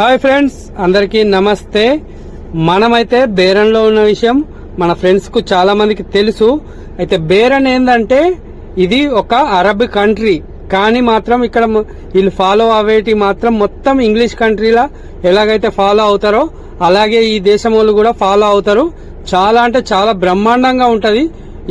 Hi friends అందరికీ నమస్తే. మనమైతే బేరన్లో ఉన్న విషయం మన ఫ్రెండ్స్కు చాలా మందికి తెలుసు. అయితే బేరన్ ఏంటంటే ఇది ఒక అరబ్ కంట్రీ. కానీ మాత్రం ఇక్కడ వీళ్ళు ఫాలో అవేటి మాత్రం మొత్తం ఇంగ్లీష్ కంట్రీలా ఎలాగైతే ఫాలో అవుతారో అలాగే ఈ దేశం వాళ్ళు కూడా ఫాలో అవుతారు. చాలా అంటే చాలా బ్రహ్మాండంగా ఉంటుంది.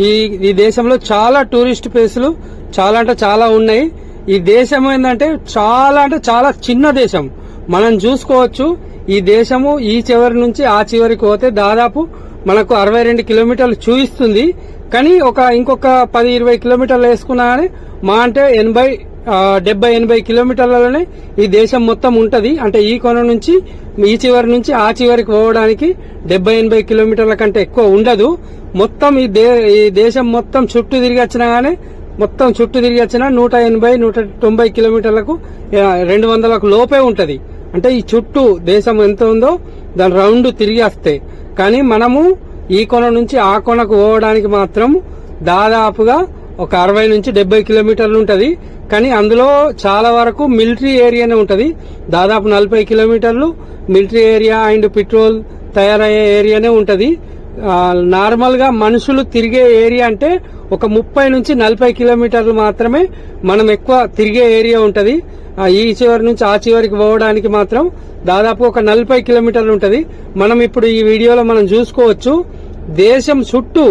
ఈ ఈ దేశంలో చాలా టూరిస్ట్ ప్లేసులు చాలా అంటే చాలా ఉన్నాయి. ఈ దేశం ఏంటంటే చాలా అంటే చాలా చిన్న దేశం. మనం చూసుకోవచ్చు ఈ దేశము ఈ చివరి నుంచి ఆ చివరికి పోతే దాదాపు మనకు అరవై రెండు కిలోమీటర్లు చూపిస్తుంది కానీ ఒక ఇంకొక పది ఇరవై కిలోమీటర్లు వేసుకున్నా కానీ మా అంటే ఎనభై డెబ్బై ఎనభై కిలోమీటర్లలోనే ఈ దేశం మొత్తం ఉంటది. అంటే ఈ కొన నుంచి ఈ చివరి నుంచి ఆ చివరికి పోవడానికి డెబ్బై ఎనభై కిలోమీటర్ల కంటే ఎక్కువ ఉండదు. మొత్తం ఈ దే ఈ దేశం మొత్తం చుట్టూ తిరిగి వచ్చినా గానీ మొత్తం చుట్టూ తిరిగి వచ్చినా నూట ఎనభై నూట తొంభై కిలోమీటర్లకు రెండు వందలకు లోపే ఉంటది. అంటే ఈ చుట్టూ దేశం ఎంత ఉందో దాని రౌండ్ తిరిగి వస్తాయి కానీ మనము ఈ కొన నుంచి ఆ కొనకు పోవడానికి మాత్రం దాదాపుగా ఒక అరవై నుంచి డెబ్బై కిలోమీటర్లు ఉంటుంది. కానీ అందులో చాలా వరకు మిలిటరీ ఏరియానే ఉంటుంది. దాదాపు నలభై కిలోమీటర్లు మిలిటరీ ఏరియా అండ్ పెట్రోల్ తయారయ్యే ఏరియానే ఉంటుంది. నార్మల్గా నార్మల్గా మనుషులు తిరిగే ఏరియా అంటే ఒక ముప్పై నుంచి నలభై కిలోమీటర్లు మాత్రమే మనం ఎక్కువ తిరిగే ఏరియా ఉంటది. ఈ చివరి నుంచి ఆ చివరికి పోవడానికి మాత్రం దాదాపు ఒక నలభై కిలోమీటర్లు ఉంటది. మనం ఇప్పుడు ఈ వీడియోలో మనం చూసుకోవచ్చు. దేశం చుట్టూ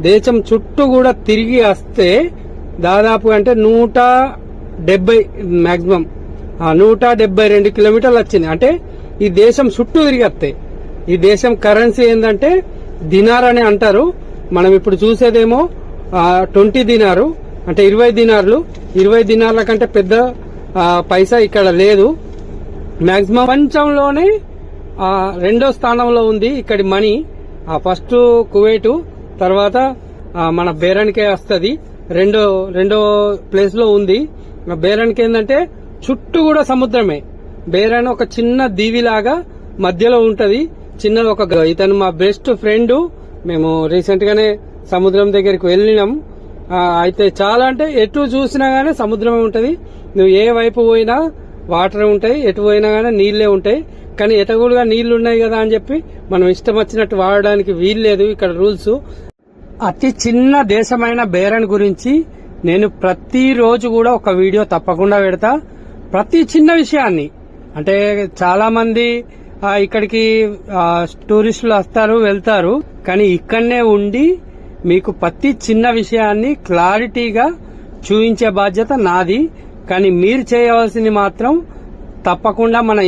దేశం చుట్టూ కూడా తిరిగి వస్తే దాదాపు అంటే నూట డెబ్బై మాక్సిమం నూట డెబ్బై రెండు కిలోమీటర్లు వచ్చింది. అంటే ఈ దేశం చుట్టూ తిరిగి వస్తాయి. ఈ దేశం కరెన్సీ ఏంటంటే దినార్ అని అంటారు. మనం ఇప్పుడు చూసేదేమో ట్వంటీ దినారు అంటే ఇరవై దినార్లు. ఇరవై దినార్ల కంటే పెద్ద పైసా ఇక్కడ లేదు. మ్యాక్సిమం ప్రపంచంలోనే రెండో స్థానంలో ఉంది ఇక్కడి మనీ. ఆ ఫస్ట్ కువైటు తర్వాత మన బేరానికే వస్తుంది. రెండో రెండో ప్లేస్లో ఉంది. ఆ బేరానికి ఏంటంటే చుట్టూ కూడా సముద్రమే. బేరాన్ ఒక చిన్న దీవిలాగా మధ్యలో ఉంటది. చిన్న ఒక గ- ఇతను మా బెస్ట్ ఫ్రెండ్. మేము రీసెంట్ గానే సముద్రం దగ్గరికి వెళ్ళినాం. అయితే చాలా అంటే ఎటు చూసినా గానీ సముద్రమే ఉంటది. నువ్వు ఏ వైపు పోయినా వాటర్ ఉంటాయి ఎటు పోయినా గానీ నీళ్ళే ఉంటాయి. కానీ ఎటగూడుగా నీళ్ళు ఉన్నాయి కదా అని చెప్పి మనం ఇష్టం వచ్చినట్టు వాడడానికి వీల్లేదు ఇక్కడ రూల్స్. అతి చిన్న దేశమైన బేరన్ గురించి నేను ప్రతిరోజు కూడా ఒక వీడియో తప్పకుండా పెడతా. ప్రతి చిన్న విషయాన్ని. అంటే చాలా మంది ఇక్కడికి టూరిస్టులు వస్తారు వెళ్తారు. కానీ ఇక్కడనే ఉండి మీకు ప్రతి చిన్న విషయాన్ని క్లారిటీగా చూపించే బాధ్యత నాది. కానీ మీరు చేయవలసింది మాత్రం తప్పకుండా మన